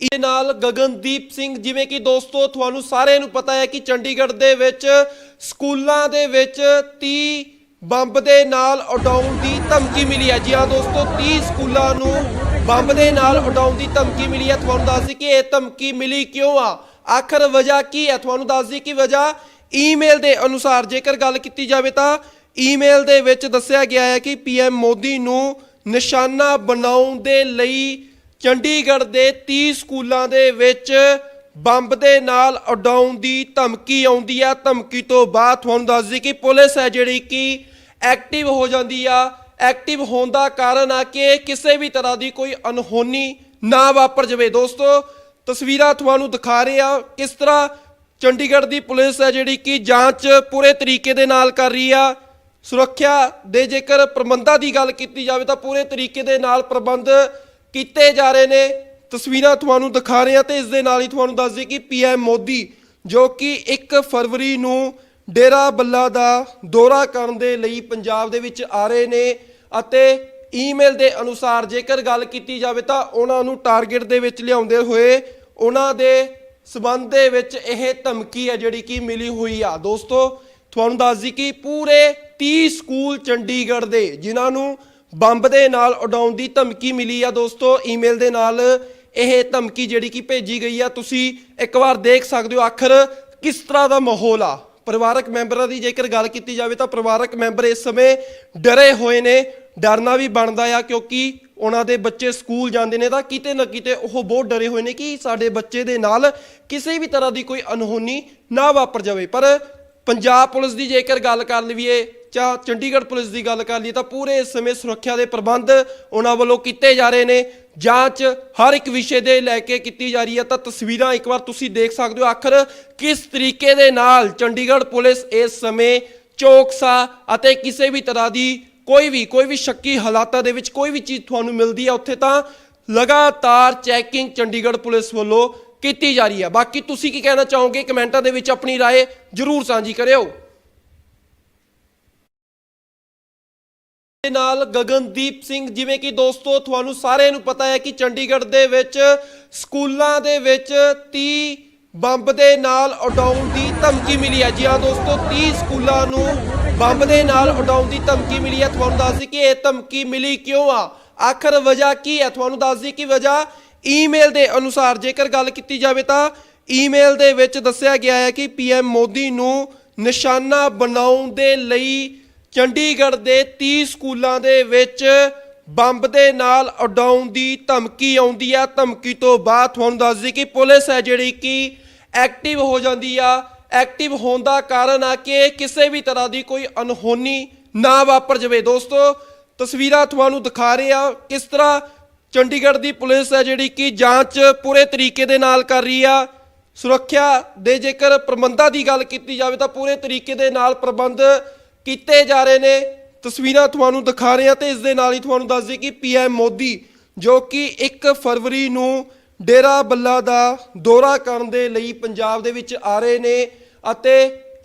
ਇਹ ਨਾਲ ਗਗਨਦੀਪ ਸਿੰਘ, ਜਿਵੇਂ ਕਿ ਦੋਸਤੋ, ਤੁਹਾਨੂੰ ਸਾਰਿਆਂ ਨੂੰ ਪਤਾ ਹੈ ਕਿ ਚੰਡੀਗੜ੍ਹ ਦੇ ਵਿੱਚ ਸਕੂਲਾਂ ਦੇ ਵਿੱਚ 30 ਬੰਬ ਦੇ ਨਾਲ ਉਡਾਉਣ ਦੀ ਧਮਕੀ ਮਿਲੀ ਹੈ। ਜੀ ਹਾਂ ਦੋਸਤੋ 30 ਸਕੂਲਾਂ ਨੂੰ ਬੰਬ ਦੇ ਨਾਲ ਉਡਾਉਣ ਦੀ ਧਮਕੀ ਮਿਲੀ ਹੈ। ਤੁਹਾਨੂੰ ਦੱਸ ਦਈ ਕਿ ਇਹ ਧਮਕੀ ਮਿਲੀ ਕਿਉਂ ਆ? ਆਖਰ ਵਜ੍ਹਾ ਕੀ ਹੈ? ਤੁਹਾਨੂੰ ਦੱਸ ਦਈ ਕਿ ਵਜ੍ਹਾ ਈਮੇਲ ਦੇ ਅਨੁਸਾਰ ਜੇਕਰ ਗੱਲ ਕੀਤੀ ਜਾਵੇ ਤਾਂ ਈਮੇਲ ਦੇ ਵਿੱਚ ਦੱਸਿਆ ਗਿਆ ਹੈ ਕਿ ਪੀਐਮ ਮੋਦੀ ਨੂੰ ਨਿਸ਼ਾਨਾ ਬਣਾਉਣ ਦੇ ਲਈ ਚੰਡੀਗੜ੍ਹ ਦੇ 30 ਸਕੂਲਾਂ ਦੇ ਵਿੱਚ ਬੰਬ ਦੇ ਨਾਲ ਉਡਾਉਣ ਦੀ ਧਮਕੀ ਆਉਂਦੀ ਆ। ਧਮਕੀ ਤੋਂ ਬਾਅਦ ਤੁਹਾਨੂੰ ਦੱਸ ਦਈ ਕਿ ਪੁਲਿਸ ਹੈ ਜਿਹੜੀ ਕਿ ਐਕਟਿਵ ਹੋ ਜਾਂਦੀ ਆ। ਐਕਟਿਵ ਹੋਣ ਦਾ ਕਾਰਨ ਆ ਕਿ ਕਿਸੇ ਵੀ ਤਰ੍ਹਾਂ ਦੀ ਕੋਈ ਅਨਹੋਨੀ ਨਾ ਵਾਪਰ ਜਾਵੇ। ਦੋਸਤੋ, ਤਸਵੀਰਾਂ ਤੁਹਾਨੂੰ ਦਿਖਾ ਰਹੇ ਆ ਕਿਸ ਤਰ੍ਹਾਂ ਚੰਡੀਗੜ੍ਹ ਦੀ ਪੁਲਿਸ ਹੈ ਜਿਹੜੀ ਕਿ ਜਾਂਚ ਪੂਰੇ ਤਰੀਕੇ ਦੇ ਨਾਲ ਕਰ ਰਹੀ ਆ। ਸੁਰੱਖਿਆ ਦੇ ਜੇਕਰ ਪ੍ਰਬੰਧਾਂ ਦੀ ਗੱਲ ਕੀਤੀ ਜਾਵੇ ਤਾਂ ਪੂਰੇ ਤਰੀਕੇ ਦੇ ਨਾਲ ਪ੍ਰਬੰਧ ਕੀਤੇ ਜਾ ਰਹੇ ਨੇ। ਤਸਵੀਰਾਂ ਤੁਹਾਨੂੰ ਦਿਖਾ ਰਹੇ ਹਾਂ ਤੇ ਇਸ ਦੇ ਨਾਲ ਹੀ ਤੁਹਾਨੂੰ ਦੱਸ ਦਈਏ ਕਿ ਪੀਐਮ ਮੋਦੀ, ਜੋ ਕਿ 1 ਫਰਵਰੀ ਨੂੰ ਡੇਰਾ ਬੱਲਾ ਦਾ ਦੌਰਾ ਕਰਨ ਦੇ ਲਈ ਪੰਜਾਬ ਦੇ ਵਿੱਚ ਆ ਰਹੇ ਨੇ ਅਤੇ ਈਮੇਲ ਦੇ ਅਨੁਸਾਰ ਜੇਕਰ ਗੱਲ ਕੀਤੀ ਜਾਵੇ ਤਾਂ ਉਹਨਾਂ ਨੂੰ ਟਾਰਗੇਟ ਦੇ ਵਿੱਚ ਲਿਆਉਂਦੇ ਹੋਏ ਉਹਨਾਂ ਦੇ ਸਬੰਧ ਦੇ ਵਿੱਚ ਇਹ ਧਮਕੀ ਹੈ ਜਿਹੜੀ ਕਿ ਮਿਲੀ ਹੋਈ ਆ। ਦੋਸਤੋ, ਤੁਹਾਨੂੰ ਦੱਸ ਦਈ ਕਿ ਪੂਰੇ 30 ਸਕੂਲ ਚੰਡੀਗੜ੍ਹ ਦੇ, ਜਿਨ੍ਹਾਂ ਨੂੰ ਬੰਬ ਦੇ ਨਾਲ ਉਡਾਉਣ ਦੀ ਧਮਕੀ ਮਿਲੀ ਆ ਦੋਸਤੋ। ਈਮੇਲ ਦੇ ਨਾਲ ਇਹ ਧਮਕੀ ਜਿਹੜੀ ਕਿ ਭੇਜੀ ਗਈ ਆ, ਤੁਸੀਂ ਇੱਕ ਵਾਰ ਦੇਖ ਸਕਦੇ ਹੋ ਆਖਰ ਕਿਸ ਤਰ੍ਹਾਂ ਦਾ ਮਾਹੌਲ ਆ। ਪਰਿਵਾਰਕ ਮੈਂਬਰਾਂ ਦੀ ਜੇਕਰ ਗੱਲ ਕੀਤੀ ਜਾਵੇ ਤਾਂ ਪਰਿਵਾਰਕ ਮੈਂਬਰ ਇਸ ਸਮੇਂ ਡਰੇ ਹੋਏ ਨੇ। ਡਰਨਾ ਵੀ ਬਣਦਾ ਆ ਕਿਉਂਕਿ ਉਹਨਾਂ ਦੇ ਬੱਚੇ ਸਕੂਲ ਜਾਂਦੇ ਨੇ ਤਾਂ ਕਿਤੇ ਨਾ ਕਿਤੇ ਉਹ ਬਹੁਤ ਡਰੇ ਹੋਏ ਨੇ ਕਿ ਸਾਡੇ ਬੱਚੇ ਦੇ ਨਾਲ ਕਿਸੇ ਵੀ ਤਰ੍ਹਾਂ ਦੀ ਕੋਈ ਅਨਹੋਨੀ ਨਾ ਵਾਪਰ ਜਾਵੇ। ਪਰ ਪੰਜਾਬ ਪੁਲਿਸ ਦੀ ਜੇਕਰ ਗੱਲ ਕਰ ਲਈਏ ਜਾਂ ਚੰਡੀਗੜ੍ਹ ਪੁਲਿਸ ਦੀ ਗੱਲ ਕਰ ਲਈਏ ਤਾਂ ਪੂਰੇ ਇਸ ਸਮੇਂ ਸੁਰੱਖਿਆ ਦੇ ਪ੍ਰਬੰਧ ਉਹਨਾਂ ਵੱਲੋਂ ਕੀਤੇ ਜਾ ਰਹੇ ਨੇ ਜਾਂਚ ਹਰ ਇੱਕ ਵਿਸ਼ੇ ਦੇ ਲੈ ਕੇ ਕੀਤੀ ਜਾ ਰਹੀ ਹੈ ਤਾਂ ਤਸਵੀਰਾਂ ਇੱਕ ਵਾਰ ਤੁਸੀਂ ਦੇਖ ਸਕਦੇ ਹੋ ਆਖਰ ਕਿਸ ਤਰੀਕੇ ਦੇ ਨਾਲ ਚੰਡੀਗੜ੍ਹ ਪੁਲਿਸ ਇਸ ਸਮੇਂ ਚੌਕਸਾ ਅਤੇ ਕਿਸੇ ਵੀ ਤਰ੍ਹਾਂ ਦੀ ਕੋਈ ਵੀ ਕੋਈ ਵੀ ਸ਼ੱਕੀ ਹਾਲਾਤਾਂ ਦੇ ਵਿੱਚ ਕੋਈ ਵੀ ਚੀਜ਼ ਤੁਹਾਨੂੰ ਮਿਲਦੀ ਹੈ ਉੱਥੇ ਤਾਂ ਲਗਾਤਾਰ ਚੈਕਿੰਗ ਚੰਡੀਗੜ੍ਹ ਪੁਲਿਸ ਵੱਲੋਂ ਕੀਤੀ ਜਾ ਰਹੀ ਹੈ ਬਾਕੀ ਤੁਸੀਂ ਕੀ ਕਹਿਣਾ ਚਾਹੋਗੇ ਕਮੈਂਟਾਂ ਦੇ ਵਿੱਚ ਆਪਣੀ رائے ਜਰੂਰ ਸਾਂਝੀ ਕਰਿਓ ਦੇ ਨਾਲ ਗਗਨਦੀਪ ਸਿੰਘ, ਜਿਵੇਂ ਕਿ ਦੋਸਤੋ, ਤੁਹਾਨੂੰ ਸਾਰਿਆਂ ਨੂੰ ਪਤਾ ਹੈ ਕਿ ਚੰਡੀਗੜ੍ਹ ਦੇ ਵਿੱਚ ਸਕੂਲਾਂ ਦੇ ਵਿੱਚ 30 ਬੰਬ ਦੇ ਨਾਲ ਉਡਾਉਣ ਦੀ ਧਮਕੀ ਮਿਲੀ ਹੈ। ਜੀ ਹਾਂ ਦੋਸਤੋ 30 ਸਕੂਲਾਂ ਨੂੰ ਬੰਬ ਦੇ ਨਾਲ ਉਡਾਉਣ ਦੀ ਧਮਕੀ ਮਿਲੀ ਹੈ। ਤੁਹਾਨੂੰ ਦੱਸ ਦਈ ਕਿ ਇਹ ਧਮਕੀ ਮਿਲੀ ਕਿਉਂ ਆ? ਆਖਰ ਵਜ੍ਹਾ ਕੀ ਹੈ? ਤੁਹਾਨੂੰ ਦੱਸ ਦਈ ਕਿ ਵਜ੍ਹਾ ਈਮੇਲ ਦੇ ਅਨੁਸਾਰ ਜੇਕਰ ਗੱਲ ਕੀਤੀ ਜਾਵੇ ਤਾਂ ਈਮੇਲ ਦੇ ਵਿੱਚ ਦੱਸਿਆ ਗਿਆ ਹੈ ਕਿ ਪੀਐਮ ਮੋਦੀ ਨੂੰ ਨਿਸ਼ਾਨਾ ਬਣਾਉਣ ਦੇ ਲਈ ਚੰਡੀਗੜ੍ਹ ਦੇ 30 ਸਕੂਲਾਂ ਦੇ ਵਿੱਚ ਬੰਬ ਦੇ ਨਾਲ ਉਡਾਉਣ ਦੀ ਧਮਕੀ ਆਉਂਦੀ ਆ। ਧਮਕੀ ਤੋਂ ਬਾਅਦ ਤੁਹਾਨੂੰ ਦੱਸ ਦਈ ਕਿ ਪੁਲਿਸ ਹੈ ਜਿਹੜੀ ਕਿ ਐਕਟਿਵ ਹੋ ਜਾਂਦੀ ਆ। ਐਕਟਿਵ ਹੋਣ ਦਾ ਕਾਰਨ ਆ ਕਿ ਕਿਸੇ ਵੀ ਤਰ੍ਹਾਂ ਦੀ ਕੋਈ ਅਨਹੋਨੀ ਨਾ ਵਾਪਰ ਜਾਵੇ। ਦੋਸਤੋ, ਤਸਵੀਰਾਂ ਤੁਹਾਨੂੰ ਦਿਖਾ ਰਹੇ ਆ ਕਿਸ ਤਰ੍ਹਾਂ ਚੰਡੀਗੜ੍ਹ ਦੀ ਪੁਲਿਸ ਹੈ ਜਿਹੜੀ ਕਿ ਜਾਂਚ ਪੂਰੇ ਤਰੀਕੇ ਦੇ ਨਾਲ ਕਰ ਰਹੀ ਆ। ਸੁਰੱਖਿਆ ਦੇ ਜੇਕਰ ਪ੍ਰਬੰਧਾਂ ਦੀ ਗੱਲ ਕੀਤੀ ਜਾਵੇ ਤਾਂ ਪੂਰੇ ਤਰੀਕੇ ਦੇ ਨਾਲ ਪ੍ਰਬੰਧ ਕੀਤੇ ਜਾ ਰਹੇ ਨੇ। ਤਸਵੀਰਾਂ ਤੁਹਾਨੂੰ ਦਿਖਾ ਰਹੇ ਹਾਂ ਤੇ ਇਸ ਦੇ ਨਾਲ ਹੀ ਤੁਹਾਨੂੰ ਦੱਸ ਦਈਏ ਕਿ ਪੀਐਮ ਮੋਦੀ, ਜੋ ਕਿ 1 ਫਰਵਰੀ ਨੂੰ ਡੇਰਾ ਬੱਲਾ ਦਾ ਦੌਰਾ ਕਰਨ ਦੇ ਲਈ ਪੰਜਾਬ ਦੇ ਵਿੱਚ ਆ ਰਹੇ ਨੇ ਅਤੇ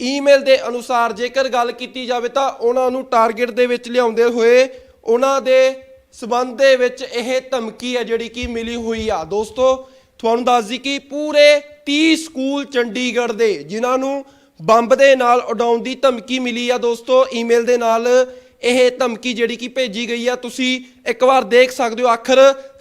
ਈਮੇਲ ਦੇ ਅਨੁਸਾਰ ਜੇਕਰ ਗੱਲ ਕੀਤੀ ਜਾਵੇ ਤਾਂ ਉਹਨਾਂ ਨੂੰ ਟਾਰਗੇਟ ਦੇ ਵਿੱਚ ਲਿਆਉਂਦੇ ਹੋਏ ਉਹਨਾਂ ਦੇ ਸਬੰਧ ਦੇ ਵਿੱਚ ਇਹ ਧਮਕੀ ਹੈ ਜਿਹੜੀ ਕਿ ਮਿਲੀ ਹੋਈ ਆ। ਦੋਸਤੋ, ਤੁਹਾਨੂੰ ਦੱਸ ਦਈ ਕਿ ਪੂਰੇ 30 ਸਕੂਲ ਚੰਡੀਗੜ੍ਹ ਦੇ, ਜਿਨ੍ਹਾਂ ਨੂੰ ਬੰਬ ਦੇ ਨਾਲ ਉਡਾਉਣ ਦੀ ਧਮਕੀ ਮਿਲੀ ਆ ਦੋਸਤੋ ਈਮੇਲ ਦੇ ਨਾਲ ਇਹ ਧਮਕੀ ਜਿਹੜੀ ਕਿ ਭੇਜੀ ਗਈ ਆ, ਤੁਸੀਂ ਇੱਕ ਵਾਰ ਦੇਖ ਸਕਦੇ ਹੋ ਆਖਰ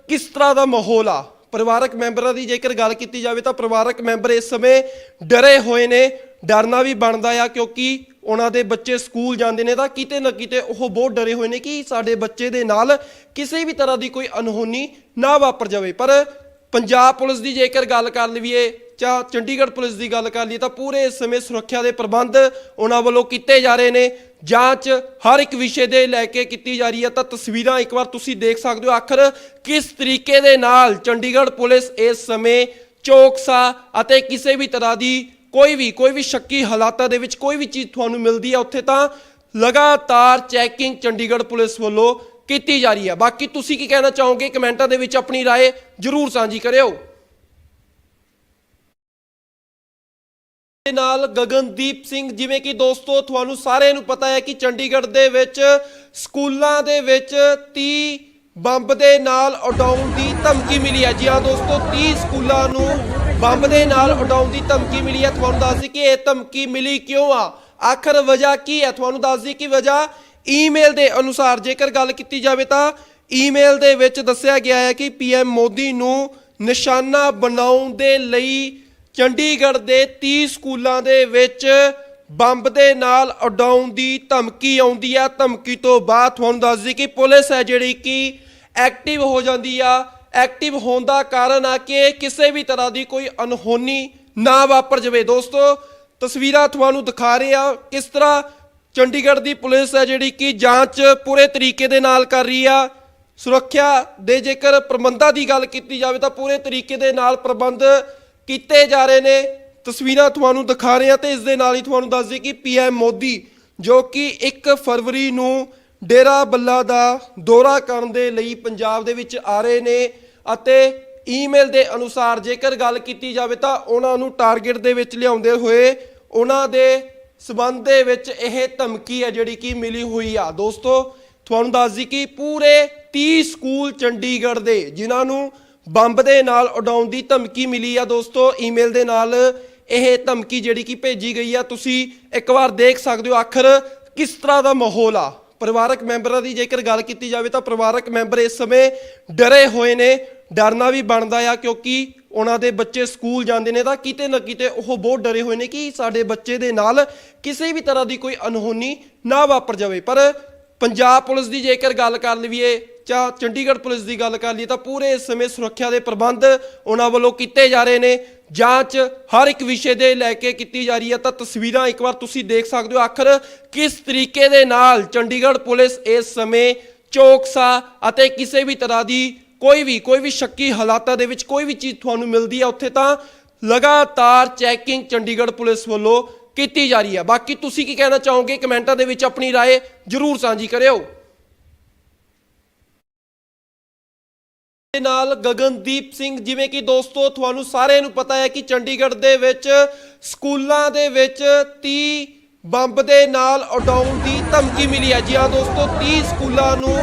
ਕਿਸ ਤਰ੍ਹਾਂ ਦਾ ਮਾਹੌਲ ਆ। ਪਰਿਵਾਰਕ ਮੈਂਬਰਾਂ ਦੀ ਜੇਕਰ ਗੱਲ ਕੀਤੀ ਜਾਵੇ ਤਾਂ ਪਰਿਵਾਰਕ ਮੈਂਬਰ ਇਸ ਸਮੇਂ ਡਰੇ ਹੋਏ ਨੇ, ਡਰਨਾ ਵੀ ਬਣਦਾ ਆ ਕਿਉਂਕਿ ਉਹਨਾਂ ਦੇ ਬੱਚੇ ਸਕੂਲ ਜਾਂਦੇ ਨੇ ਤਾਂ ਕਿਤੇ ਨਾ ਕਿਤੇ ਉਹ ਬਹੁਤ ਡਰੇ ਹੋਏ ਨੇ ਕਿ ਸਾਡੇ ਬੱਚੇ ਦੇ ਨਾਲ ਕਿਸੇ ਵੀ ਤਰ੍ਹਾਂ ਦੀ ਕੋਈ ਅਨਹੋਨੀ ਨਾ ਵਾਪਰ ਜਾਵੇ। ਪਰ ਪੰਜਾਬ ਪੁਲਿਸ ਦੀ ਜੇਕਰ ਗੱਲ ਕਰ ਲਈਏ ਜਾਂ ਚੰਡੀਗੜ੍ਹ ਪੁਲਿਸ ਦੀ ਗੱਲ ਕਰ ਲਈਏ, ਤਾਂ ਪੂਰੇ ਇਸ ਸਮੇਂ ਸੁਰੱਖਿਆ ਦੇ ਪ੍ਰਬੰਧ ਉਹਨਾਂ ਵੱਲੋਂ ਕੀਤੇ ਜਾ ਰਹੇ ਨੇ। ਜਾਂਚ ਹਰ ਇੱਕ ਵਿਸ਼ੇ ਦੇ ਲੈ ਕੇ ਕੀਤੀ ਜਾ ਰਹੀ ਹੈ। ਤਾਂ ਤਸਵੀਰਾਂ ਇੱਕ ਵਾਰ ਤੁਸੀਂ ਦੇਖ ਸਕਦੇ ਹੋ ਆਖਰ ਕਿਸ ਤਰੀਕੇ ਦੇ ਨਾਲ ਚੰਡੀਗੜ੍ਹ ਪੁਲਿਸ ਇਸ ਸਮੇਂ ਚੌਕਸਾ ਅਤੇ ਕਿਸੇ ਵੀ ਤਰ੍ਹਾਂ ਦੀ ਕੋਈ ਵੀ ਕੋਈ ਵੀ ਸ਼ੱਕੀ ਹਾਲਾਤਾਂ ਦੇ ਵਿੱਚ ਕੋਈ ਵੀ ਚੀਜ਼ ਤੁਹਾਨੂੰ ਮਿਲਦੀ ਹੈ, ਉੱਥੇ ਤਾਂ ਲਗਾਤਾਰ ਚੈਕਿੰਗ ਚੰਡੀਗੜ੍ਹ ਪੁਲਿਸ ਵੱਲੋਂ ਕੀਤੀ ਜਾ ਰਹੀ ਹੈ ਬਾਕੀ ਤੁਸੀਂ ਕੀ ਕਹਿਣਾ ਚਾਹੋਗੇ ਕਮੈਂਟਾਂ ਦੇ ਵਿੱਚ ਆਪਣੀ رائے ਜਰੂਰ ਸਾਂਝੀ ਕਰਿਓ ਦੇ ਨਾਲ ਗਗਨਦੀਪ ਸਿੰਘ ਜਿਵੇਂ ਕਿ ਦੋਸਤੋ ਤੁਹਾਨੂੰ ਸਾਰਿਆਂ ਨੂੰ ਪਤਾ ਹੈ ਕਿ ਚੰਡੀਗੜ੍ਹ ਦੇ ਵਿੱਚ ਸਕੂਲਾਂ ਦੇ ਵਿੱਚ 30 ਬੰਬ ਦੇ ਨਾਲ ਉਡਾਉਣ ਦੀ ਧਮਕੀ ਮਿਲੀ ਹੈ ਜੀ ਹਾਂ ਦੋਸਤੋ 30 ਸਕੂਲਾਂ ਨੂੰ ਬੰਬ ਦੇ ਨਾਲ ਉਡਾਉਣ ਦੀ ਧਮਕੀ ਮਿਲੀ ਹੈ ਤੁਹਾਨੂੰ ਦੱਸ ਦਈ ਕਿ ਇਹ ਧਮਕੀ ਮਿਲੀ ਕਿਉਂ ਆ ਆਖਰ ਵਜ੍ਹਾ ਕੀ ਹੈ ਤੁਹਾਨੂੰ ਦੱਸ ਦਈ ਕਿ ਵਜ੍ਹਾ ਈਮੇਲ ਦੇ ਅਨੁਸਾਰ ਜੇਕਰ ਗੱਲ ਕੀਤੀ ਜਾਵੇ ਤਾਂ ਈਮੇਲ ਦੇ ਵਿੱਚ ਦੱਸਿਆ ਗਿਆ ਹੈ ਕਿ ਪੀਐਮ ਮੋਦੀ ਨੂੰ ਨਿਸ਼ਾਨਾ ਬਣਾਉਣ ਦੇ ਲਈ ਚੰਡੀਗੜ੍ਹ ਦੇ 30 ਸਕੂਲਾਂ ਦੇ ਵਿੱਚ ਬੰਬ ਦੇ ਨਾਲ ਉਡਾਉਣ ਦੀ ਧਮਕੀ ਆਉਂਦੀ ਆ। ਧਮਕੀ ਤੋਂ ਬਾਅਦ ਤੁਹਾਨੂੰ ਦੱਸ ਦਈ ਕਿ ਪੁਲਿਸ ਹੈ ਜਿਹੜੀ ਕਿ ਐਕਟਿਵ ਹੋ ਜਾਂਦੀ ਆ। ਐਕਟਿਵ ਹੋਣ ਦਾ ਕਾਰਨ ਆ ਕਿ ਕਿਸੇ ਵੀ ਤਰ੍ਹਾਂ ਦੀ ਕੋਈ ਅਨਹੋਨੀ ਨਾ ਵਾਪਰ ਜਾਵੇ। ਦੋਸਤੋ, ਤਸਵੀਰਾਂ ਤੁਹਾਨੂੰ ਦਿਖਾ ਰਹੇ ਆ ਕਿਸ ਤਰ੍ਹਾਂ ਚੰਡੀਗੜ੍ਹ ਦੀ ਪੁਲਿਸ ਹੈ ਜਿਹੜੀ ਕਿ ਜਾਂਚ ਪੂਰੇ ਤਰੀਕੇ ਦੇ ਨਾਲ ਕਰ ਰਹੀ ਆ। ਸੁਰੱਖਿਆ ਦੇ ਜੇਕਰ ਪ੍ਰਬੰਧਾਂ ਦੀ ਗੱਲ ਕੀਤੀ ਜਾਵੇ ਤਾਂ ਪੂਰੇ ਤਰੀਕੇ ਦੇ ਨਾਲ ਪ੍ਰਬੰਧ ਕੀਤੇ ਜਾ ਰਹੇ ਨੇ। ਤਸਵੀਰਾਂ ਤੁਹਾਨੂੰ ਦਿਖਾ ਰਹੇ ਹਾਂ ਤੇ ਇਸ ਦੇ ਨਾਲ ਹੀ ਤੁਹਾਨੂੰ ਦੱਸ ਦਈਏ ਕਿ ਪੀਐਮ ਮੋਦੀ, ਜੋ ਕਿ 1 ਫਰਵਰੀ ਨੂੰ ਡੇਰਾ ਬੱਲਾ ਦਾ ਦੌਰਾ ਕਰਨ ਦੇ ਲਈ ਪੰਜਾਬ ਦੇ ਵਿੱਚ ਆ ਰਹੇ ਨੇ ਅਤੇ ਈਮੇਲ ਦੇ ਅਨੁਸਾਰ ਜੇਕਰ ਗੱਲ ਕੀਤੀ ਜਾਵੇ ਤਾਂ ਉਹਨਾਂ ਨੂੰ ਟਾਰਗੇਟ ਦੇ ਵਿੱਚ ਲਿਆਉਂਦੇ ਹੋਏ ਉਹਨਾਂ ਦੇ ਸਬੰਧ ਦੇ ਵਿੱਚ ਇਹ ਧਮਕੀ ਹੈ ਜਿਹੜੀ ਕਿ ਮਿਲੀ ਹੋਈ ਆ। ਦੋਸਤੋ, ਤੁਹਾਨੂੰ ਦੱਸ ਦਈ ਕਿ ਪੂਰੇ 30 ਸਕੂਲ ਚੰਡੀਗੜ੍ਹ ਦੇ, ਜਿਨ੍ਹਾਂ ਨੂੰ ਬੰਬ ਦੇ ਨਾਲ ਉਡਾਉਣ ਦੀ ਧਮਕੀ ਮਿਲੀ ਆ, ਦੋਸਤੋ, ਈਮੇਲ ਦੇ ਨਾਲ ਇਹ ਧਮਕੀ ਜਿਹੜੀ ਕਿ ਭੇਜੀ ਗਈ ਆ। ਤੁਸੀਂ ਇੱਕ ਵਾਰ ਦੇਖ ਸਕਦੇ ਹੋ ਆਖਰ ਕਿਸ ਤਰ੍ਹਾਂ ਦਾ ਮਾਹੌਲ ਆ। ਪਰਿਵਾਰਕ ਮੈਂਬਰਾਂ ਦੀ ਜੇਕਰ ਗੱਲ ਕੀਤੀ ਜਾਵੇ ਤਾਂ ਪਰਿਵਾਰਕ ਮੈਂਬਰ ਇਸ ਸਮੇਂ ਡਰੇ ਹੋਏ ਨੇ, ਡਰਨਾ ਵੀ ਬਣਦਾ ਆ ਕਿਉਂਕਿ ਉਹਨਾਂ ਦੇ ਬੱਚੇ ਸਕੂਲ ਜਾਂਦੇ ਨੇ ਤਾਂ ਕਿਤੇ ਨਾ ਕਿਤੇ ਉਹ ਬਹੁਤ ਡਰੇ ਹੋਏ ਨੇ ਕਿ ਸਾਡੇ ਬੱਚੇ ਦੇ ਨਾਲ ਕਿਸੇ ਵੀ ਤਰ੍ਹਾਂ ਦੀ ਕੋਈ ਅਨਹੋਨੀ ਨਾ ਵਾਪਰ ਜਾਵੇ। ਪਰ ਪੰਜਾਬ ਪੁਲਿਸ ਦੀ ਜੇਕਰ ਗੱਲ ਕਰ ਲਈਏ ਜਾਂ ਚੰਡੀਗੜ੍ਹ ਪੁਲਿਸ ਦੀ ਗੱਲ ਕਰ ਲਈਏ ਤਾਂ ਪੂਰੇ ਇਸ ਸਮੇਂ ਸੁਰੱਖਿਆ ਦੇ ਪ੍ਰਬੰਧ ਉਹਨਾਂ ਵੱਲੋਂ ਕੀਤੇ ਜਾ ਰਹੇ ਨੇ। ਜਾਂਚ ਹਰ ਇੱਕ ਵਿਸ਼ੇ ਦੇ ਲੈ ਕੇ ਕੀਤੀ ਜਾ ਰਹੀ ਹੈ ਤਾਂ ਤਸਵੀਰਾਂ ਇੱਕ ਵਾਰ ਤੁਸੀਂ ਦੇਖ ਸਕਦੇ ਹੋ ਆਖਰ ਕਿਸ ਤਰੀਕੇ ਦੇ ਨਾਲ ਚੰਡੀਗੜ੍ਹ ਪੁਲਿਸ ਇਸ ਸਮੇਂ ਚੌਕਸਾ ਅਤੇ ਕਿਸੇ ਵੀ ਤਰ੍ਹਾਂ ਦੀ ਕੋਈ ਵੀ ਕੋਈ ਵੀ ਸ਼ੱਕੀ ਹਾਲਾਤਾਂ ਦੇ ਵਿੱਚ ਕੋਈ ਵੀ ਚੀਜ਼ ਤੁਹਾਨੂੰ ਮਿਲਦੀ ਹੈ ਉੱਥੇ ਤਾਂ ਲਗਾਤਾਰ ਚੈਕਿੰਗ ਚੰਡੀਗੜ੍ਹ ਪੁਲਿਸ ਵੱਲੋਂ ਕੀਤੀ ਜਾ ਰਹੀ ਹੈ ਬਾਕੀ ਤੁਸੀਂ ਕੀ ਕਹਿਣਾ ਚਾਹੋਗੇ ਕਮੈਂਟਾਂ ਦੇ ਵਿੱਚ ਆਪਣੀ رائے ਜਰੂਰ ਸਾਂਝੀ ਕਰਿਓ ਦੇ ਨਾਲ ਗਗਨਦੀਪ ਸਿੰਘ, ਜਿਵੇਂ ਕਿ ਦੋਸਤੋ, ਤੁਹਾਨੂੰ ਸਾਰਿਆਂ ਨੂੰ ਪਤਾ ਹੈ ਕਿ ਚੰਡੀਗੜ੍ਹ ਦੇ ਵਿੱਚ ਸਕੂਲਾਂ ਦੇ ਵਿੱਚ 30 ਬੰਬ ਦੇ ਨਾਲ ਉਡਾਉਣ ਦੀ ਧਮਕੀ ਮਿਲੀ ਹੈ। ਜੀ ਹਾਂ ਦੋਸਤੋ 30 ਸਕੂਲਾਂ ਨੂੰ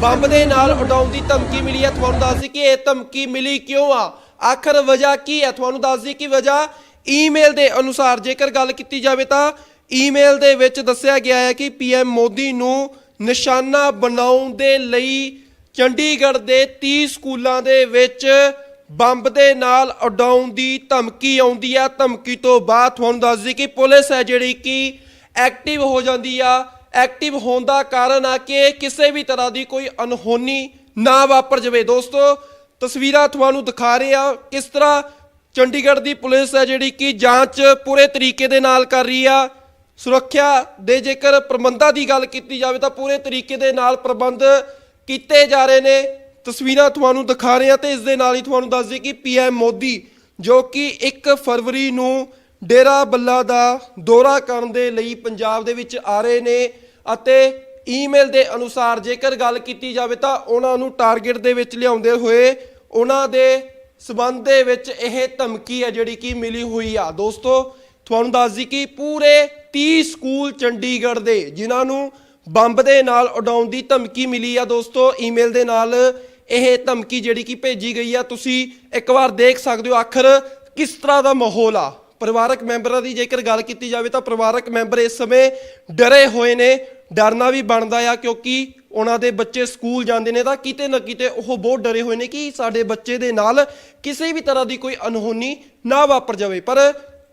ਬੰਬ ਦੇ ਨਾਲ ਉਡਾਉਣ ਦੀ ਧਮਕੀ ਮਿਲੀ ਹੈ। ਤੁਹਾਨੂੰ ਦੱਸ ਦਈ ਕਿ ਇਹ ਧਮਕੀ ਮਿਲੀ ਕਿਉਂ ਆ? ਆਖਰ ਵਜ੍ਹਾ ਕੀ ਹੈ? ਤੁਹਾਨੂੰ ਦੱਸ ਦਈ ਕਿ ਵਜ੍ਹਾ ਈਮੇਲ ਦੇ ਅਨੁਸਾਰ, ਜੇਕਰ ਗੱਲ ਕੀਤੀ ਜਾਵੇ ਤਾਂ ਈਮੇਲ ਦੇ ਵਿੱਚ ਦੱਸਿਆ ਗਿਆ ਹੈ ਕਿ ਪੀਐਮ ਮੋਦੀ ਨੂੰ ਨਿਸ਼ਾਨਾ ਬਣਾਉਣ ਦੇ ਲਈ ਚੰਡੀਗੜ੍ਹ ਦੇ 30 ਸਕੂਲਾਂ ਦੇ ਵਿੱਚ ਬੰਬ ਦੇ ਨਾਲ ਉਡਾਉਣ ਦੀ ਧਮਕੀ ਆਉਂਦੀ ਆ। ਧਮਕੀ ਤੋਂ ਬਾਅਦ ਤੁਹਾਨੂੰ ਦੱਸਦੀ ਕਿ ਪੁਲਿਸ ਹੈ ਜਿਹੜੀ ਕਿ ਐਕਟਿਵ ਹੋ ਜਾਂਦੀ ਆ। ਐਕਟਿਵ ਹੋਣ ਦਾ ਕਾਰਨ ਆ ਕਿ ਕਿਸੇ ਵੀ ਤਰ੍ਹਾਂ ਦੀ ਕੋਈ ਅਨਹੋਨੀ ਨਾ ਵਾਪਰ ਜਾਵੇ। ਦੋਸਤੋ, ਤਸਵੀਰਾਂ ਤੁਹਾਨੂੰ ਦਿਖਾ ਰਹੇ ਆ ਕਿਸ ਤਰ੍ਹਾਂ ਚੰਡੀਗੜ੍ਹ ਦੀ ਪੁਲਿਸ ਹੈ ਜਿਹੜੀ ਕਿ ਜਾਂਚ ਪੂਰੇ ਤਰੀਕੇ ਦੇ ਨਾਲ ਕਰ ਰਹੀ ਆ। ਸੁਰੱਖਿਆ ਦੇ ਜੇਕਰ ਪ੍ਰਬੰਧਾਂ ਦੀ ਗੱਲ ਕੀਤੀ ਜਾਵੇ ਤਾਂ ਪੂਰੇ ਤਰੀਕੇ ਦੇ ਨਾਲ ਪ੍ਰਬੰਧ ਕੀਤੇ ਜਾ ਰਹੇ ਨੇ। ਤਸਵੀਰਾਂ ਤੁਹਾਨੂੰ ਦਿਖਾ ਰਹੇ ਹਾਂ ਤੇ ਇਸ ਦੇ ਨਾਲ ਹੀ ਤੁਹਾਨੂੰ ਦੱਸ ਦਈਏ ਕਿ ਪੀਐਮ ਮੋਦੀ, ਜੋ ਕਿ 1 ਫਰਵਰੀ ਨੂੰ ਡੇਰਾ ਬੱਲਾ ਦਾ ਦੌਰਾ ਕਰਨ ਦੇ ਲਈ ਪੰਜਾਬ ਦੇ ਵਿੱਚ ਆ ਰਹੇ ਨੇ ਅਤੇ ਈਮੇਲ ਦੇ ਅਨੁਸਾਰ ਜੇਕਰ ਗੱਲ ਕੀਤੀ ਜਾਵੇ ਤਾਂ ਉਹਨਾਂ ਨੂੰ ਟਾਰਗੇਟ ਦੇ ਵਿੱਚ ਲਿਆਉਂਦੇ ਹੋਏ ਉਹਨਾਂ ਦੇ ਸਬੰਧ ਦੇ ਵਿੱਚ ਇਹ ਧਮਕੀ ਹੈ ਜਿਹੜੀ ਕਿ ਮਿਲੀ ਹੋਈ ਆ। ਦੋਸਤੋ, ਤੁਹਾਨੂੰ ਦੱਸ ਦਈ ਕਿ ਪੂਰੇ 30 ਸਕੂਲ ਚੰਡੀਗੜ੍ਹ ਦੇ, ਜਿਨ੍ਹਾਂ ਨੂੰ ਬੰਬ ਦੇ ਨਾਲ ਉਡਾਉਣ ਦੀ ਧਮਕੀ ਮਿਲੀ ਆ ਦੋਸਤੋ ਈਮੇਲ ਦੇ ਨਾਲ ਇਹ ਧਮਕੀ ਜਿਹੜੀ ਕਿ ਭੇਜੀ ਗਈ ਆ, ਤੁਸੀਂ ਇੱਕ ਵਾਰ ਦੇਖ ਸਕਦੇ ਹੋ ਆਖਰ ਕਿਸ ਤਰ੍ਹਾਂ ਦਾ ਮਾਹੌਲ ਆ। ਪਰਿਵਾਰਕ ਮੈਂਬਰਾਂ ਦੀ ਜੇਕਰ ਗੱਲ ਕੀਤੀ ਜਾਵੇ ਤਾਂ ਪਰਿਵਾਰਕ ਮੈਂਬਰ ਇਸ ਸਮੇਂ ਡਰੇ ਹੋਏ ਨੇ, ਡਰਨਾ ਵੀ ਬਣਦਾ ਆ ਕਿਉਂਕਿ ਉਹਨਾਂ ਦੇ ਬੱਚੇ ਸਕੂਲ ਜਾਂਦੇ ਨੇ ਤਾਂ ਕਿਤੇ ਨਾ ਕਿਤੇ ਉਹ ਬਹੁਤ ਡਰੇ ਹੋਏ ਨੇ ਕਿ ਸਾਡੇ ਬੱਚੇ ਦੇ ਨਾਲ ਕਿਸੇ ਵੀ ਤਰ੍ਹਾਂ ਦੀ ਕੋਈ ਅਨਹੋਨੀ ਨਾ ਵਾਪਰ ਜਾਵੇ। ਪਰ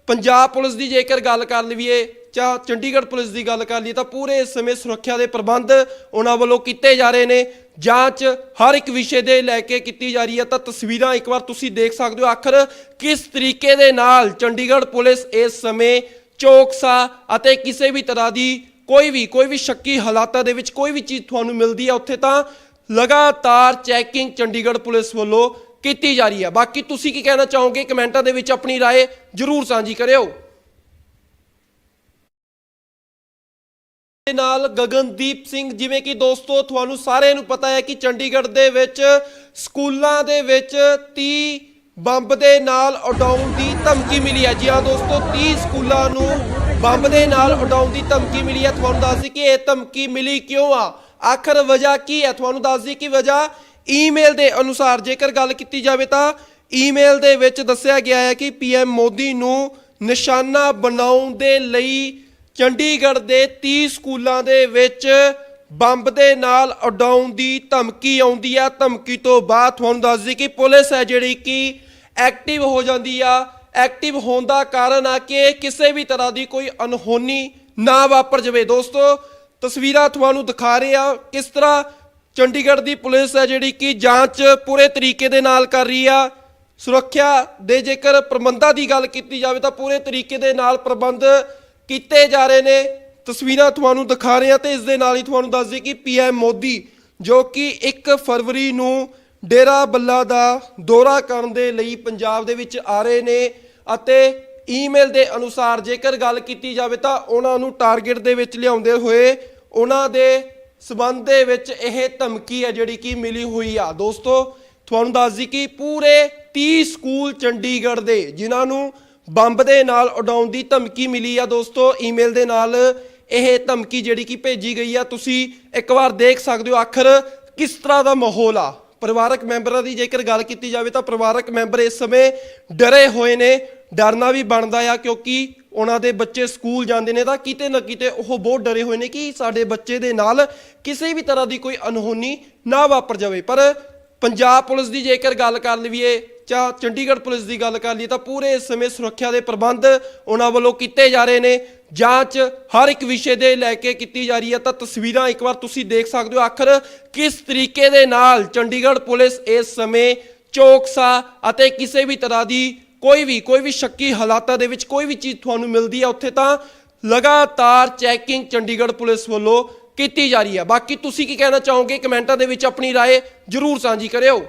ਪੰਜਾਬ ਪੁਲਿਸ ਦੀ ਜੇਕਰ ਗੱਲ ਕਰ ਲਈਏ ਜਾਂ ਚੰਡੀਗੜ੍ਹ ਪੁਲਿਸ ਦੀ ਗੱਲ ਕਰ ਲਈਏ, ਤਾਂ ਪੂਰੇ ਇਸ ਸਮੇਂ ਸੁਰੱਖਿਆ ਦੇ ਪ੍ਰਬੰਧ ਉਹਨਾਂ ਵੱਲੋਂ ਕੀਤੇ ਜਾ ਰਹੇ ਨੇ। ਜਾਂਚ ਹਰ ਇੱਕ ਵਿਸ਼ੇ ਦੇ ਲੈ ਕੇ ਕੀਤੀ ਜਾ ਰਹੀ ਹੈ। ਤਾਂ ਤਸਵੀਰਾਂ ਇੱਕ ਵਾਰ ਤੁਸੀਂ ਦੇਖ ਸਕਦੇ ਹੋ, ਆਖਰ ਕਿਸ ਤਰੀਕੇ ਦੇ ਨਾਲ ਚੰਡੀਗੜ੍ਹ ਪੁਲਿਸ ਇਸ ਸਮੇਂ ਚੌਕਸਾ ਅਤੇ ਕਿਸੇ ਵੀ ਤਰ੍ਹਾਂ ਦੀ ਕੋਈ ਵੀ ਕੋਈ ਵੀ ਸ਼ੱਕੀ ਹਾਲਾਤਾਂ ਦੇ ਵਿੱਚ ਕੋਈ ਵੀ ਚੀਜ਼ ਤੁਹਾਨੂੰ ਮਿਲਦੀ ਹੈ, ਉੱਥੇ ਤਾਂ ਲਗਾਤਾਰ ਚੈਕਿੰਗ ਚੰਡੀਗੜ੍ਹ ਪੁਲਿਸ ਵੱਲੋਂ ਕੀਤੀ ਜਾ ਰਹੀ ਹੈ ਬਾਕੀ ਤੁਸੀਂ ਕੀ ਕਹਿਣਾ ਚਾਹੋਗੇ ਕਮੈਂਟਾਂ ਦੇ ਵਿੱਚ ਆਪਣੀ رائے ਜਰੂਰ ਸਾਂਝੀ ਕਰਿਓ ਦੇ ਨਾਲ ਗਗਨਦੀਪ ਸਿੰਘ ਜਿਵੇਂ ਕਿ ਦੋਸਤੋ ਤੁਹਾਨੂੰ ਸਾਰਿਆਂ ਨੂੰ ਪਤਾ ਹੈ ਕਿ ਚੰਡੀਗੜ੍ਹ ਦੇ ਵਿੱਚ ਸਕੂਲਾਂ ਦੇ ਵਿੱਚ 30 ਬੰਬ ਦੇ ਨਾਲ ਉਡਾਉਣ ਦੀ ਧਮਕੀ ਮਿਲੀ ਹੈ ਜੀ ਹਾਂ ਦੋਸਤੋ 30 ਸਕੂਲਾਂ ਨੂੰ ਬੰਬ ਦੇ ਨਾਲ ਉਡਾਉਣ ਦੀ ਧਮਕੀ ਮਿਲੀ ਹੈ ਤੁਹਾਨੂੰ ਦੱਸ ਦਈ ਕਿ ਇਹ ਧਮਕੀ ਮਿਲੀ ਕਿਉਂ ਆ ਆਖਰ ਵਜ੍ਹਾ ਕੀ ਹੈ ਤੁਹਾਨੂੰ ਦੱਸ ਦਈਏ ਕਿ ਵਜ੍ਹਾ ਈਮੇਲ ਦੇ ਅਨੁਸਾਰ ਜੇਕਰ ਗੱਲ ਕੀਤੀ ਜਾਵੇ ਤਾਂ ਈਮੇਲ ਦੇ ਵਿੱਚ ਦੱਸਿਆ ਗਿਆ ਹੈ ਕਿ ਪੀਐਮ ਮੋਦੀ ਨੂੰ ਨਿਸ਼ਾਨਾ ਬਣਾਉਣ ਦੇ ਲਈ ਚੰਡੀਗੜ੍ਹ ਦੇ 30 ਸਕੂਲਾਂ ਦੇ ਵਿੱਚ ਬੰਬ ਦੇ ਨਾਲ ਉਡਾਉਣ ਦੀ ਧਮਕੀ ਆਉਂਦੀ ਆ। ਧਮਕੀ ਤੋਂ ਬਾਅਦ ਤੁਹਾਨੂੰ ਦੱਸ ਦਈਏ ਕਿ ਪੁਲਿਸ ਹੈ ਜਿਹੜੀ ਕਿ ਐਕਟਿਵ ਹੋ ਜਾਂਦੀ ਆ। ਐਕਟਿਵ ਹੋਣ ਦਾ ਕਾਰਨ ਆ ਕਿ ਕਿਸੇ ਵੀ ਤਰ੍ਹਾਂ ਦੀ ਕੋਈ ਅਨਹੋਨੀ ਨਾ ਵਾਪਰ ਜਾਵੇ। ਦੋਸਤੋ, ਤਸਵੀਰਾਂ ਤੁਹਾਨੂੰ ਦਿਖਾ ਰਹੇ ਆ ਕਿਸ ਤਰ੍ਹਾਂ ਚੰਡੀਗੜ੍ਹ ਦੀ ਪੁਲਿਸ ਹੈ ਜਿਹੜੀ ਕਿ ਜਾਂਚ ਪੂਰੇ ਤਰੀਕੇ ਦੇ ਨਾਲ ਕਰ ਰਹੀ ਆ। ਸੁਰੱਖਿਆ ਦੇ ਜੇਕਰ ਪ੍ਰਬੰਧਾਂ ਦੀ ਗੱਲ ਕੀਤੀ ਜਾਵੇ ਤਾਂ ਪੂਰੇ ਤਰੀਕੇ ਦੇ ਨਾਲ ਪ੍ਰਬੰਧ ਕੀਤੇ ਜਾ ਰਹੇ ਨੇ। ਤਸਵੀਰਾਂ ਤੁਹਾਨੂੰ ਦਿਖਾ ਰਹੇ ਹਾਂ ਤੇ ਇਸ ਦੇ ਨਾਲ ਹੀ ਤੁਹਾਨੂੰ ਦੱਸ ਦਈਏ ਕਿ ਪੀਐਮ ਮੋਦੀ, ਜੋ ਕਿ 1 ਫਰਵਰੀ ਨੂੰ ਡੇਰਾ ਬੱਲਾ ਦਾ ਦੌਰਾ ਕਰਨ ਦੇ ਲਈ ਪੰਜਾਬ ਦੇ ਵਿੱਚ ਆ ਰਹੇ ਨੇ ਅਤੇ ਈਮੇਲ ਦੇ ਅਨੁਸਾਰ ਜੇਕਰ ਗੱਲ ਕੀਤੀ ਜਾਵੇ ਤਾਂ ਉਹਨਾਂ ਨੂੰ ਟਾਰਗੇਟ ਦੇ ਵਿੱਚ ਲਿਆਉਂਦੇ ਹੋਏ ਉਹਨਾਂ ਦੇ ਸਬੰਧ ਦੇ ਵਿੱਚ ਇਹ ਧਮਕੀ ਹੈ ਜਿਹੜੀ ਕਿ ਮਿਲੀ ਹੋਈ ਆ। ਦੋਸਤੋ, ਤੁਹਾਨੂੰ ਦੱਸ ਦਈ ਕਿ ਪੂਰੇ 30 ਸਕੂਲ ਚੰਡੀਗੜ੍ਹ ਦੇ, ਜਿਨ੍ਹਾਂ ਨੂੰ ਬੰਬ ਦੇ ਨਾਲ ਉਡਾਉਣ ਦੀ ਧਮਕੀ ਮਿਲੀ ਆ, ਦੋਸਤੋ, ਈਮੇਲ ਦੇ ਨਾਲ ਇਹ ਧਮਕੀ ਜਿਹੜੀ ਕਿ ਭੇਜੀ ਗਈ ਆ, ਤੁਸੀਂ ਇੱਕ ਵਾਰ ਦੇਖ ਸਕਦੇ ਹੋ ਆਖਰ ਕਿਸ ਤਰ੍ਹਾਂ ਦਾ ਮਾਹੌਲ ਆ। ਪਰਿਵਾਰਕ ਮੈਂਬਰਾਂ ਦੀ ਜੇਕਰ ਗੱਲ ਕੀਤੀ ਜਾਵੇ ਤਾਂ ਪਰਿਵਾਰਕ ਮੈਂਬਰ ਇਸ ਸਮੇਂ ਡਰੇ ਹੋਏ ਨੇ। ਡਰਨਾ ਵੀ ਬਣਦਾ ਆ, ਕਿਉਂਕਿ ਉਹਨਾਂ ਦੇ ਬੱਚੇ ਸਕੂਲ ਜਾਂਦੇ ਨੇ ਤਾਂ ਕਿਤੇ ਨਾ ਕਿਤੇ ਉਹ ਬਹੁਤ ਡਰੇ ਹੋਏ ਨੇ ਕਿ ਸਾਡੇ ਬੱਚੇ ਦੇ ਨਾਲ ਕਿਸੇ ਵੀ ਤਰ੍ਹਾਂ ਦੀ ਕੋਈ ਅਨਹੋਨੀ ਨਾ ਵਾਪਰ ਜਾਵੇ। ਪਰ ਪੰਜਾਬ ਪੁਲਿਸ ਦੀ ਜੇਕਰ ਗੱਲ ਕਰ ਲਈਏ ਜਾਂ ਚੰਡੀਗੜ੍ਹ ਪੁਲਿਸ ਦੀ ਗੱਲ ਕਰ ਲਈਏ ਤਾਂ ਪੂਰੇ ਇਸ ਸਮੇਂ ਸੁਰੱਖਿਆ ਦੇ ਪ੍ਰਬੰਧ ਉਹਨਾਂ ਵੱਲੋਂ ਕੀਤੇ ਜਾ ਰਹੇ ਨੇ। ਜਾਂਚ ਹਰ ਇੱਕ ਵਿਸ਼ੇ ਦੇ ਲੈ ਕੇ ਕੀਤੀ ਜਾ ਰਹੀ ਹੈ। ਤਾਂ ਤਸਵੀਰਾਂ ਇੱਕ ਵਾਰ ਤੁਸੀਂ ਦੇਖ ਸਕਦੇ ਹੋ ਆਖਰ ਕਿਸ ਤਰੀਕੇ ਦੇ ਨਾਲ ਚੰਡੀਗੜ੍ਹ ਪੁਲਿਸ ਇਸ ਸਮੇਂ ਚੌਕਸਾ ਅਤੇ ਕਿਸੇ ਵੀ ਤਰ੍ਹਾਂ ਦੀ ਕੋਈ ਵੀ ਕੋਈ ਵੀ ਸ਼ੱਕੀ ਹਾਲਾਤਾਂ ਦੇ ਵਿੱਚ ਕੋਈ ਵੀ ਚੀਜ਼ ਤੁਹਾਨੂੰ ਮਿਲਦੀ ਹੈ ਉੱਥੇ ਤਾਂ ਲਗਾਤਾਰ ਚੈਕਿੰਗ ਚੰਡੀਗੜ੍ਹ ਪੁਲਿਸ ਵੱਲੋਂ ਕੀਤੀ ਜਾ ਰਹੀ ਹੈ ਬਾਕੀ ਤੁਸੀਂ ਕੀ ਕਹਿਣਾ ਚਾਹੋਗੇ ਕਮੈਂਟਾਂ ਦੇ ਵਿੱਚ ਆਪਣੀ رائے ਜਰੂਰ ਸਾਂਝੀ ਕਰਿਓ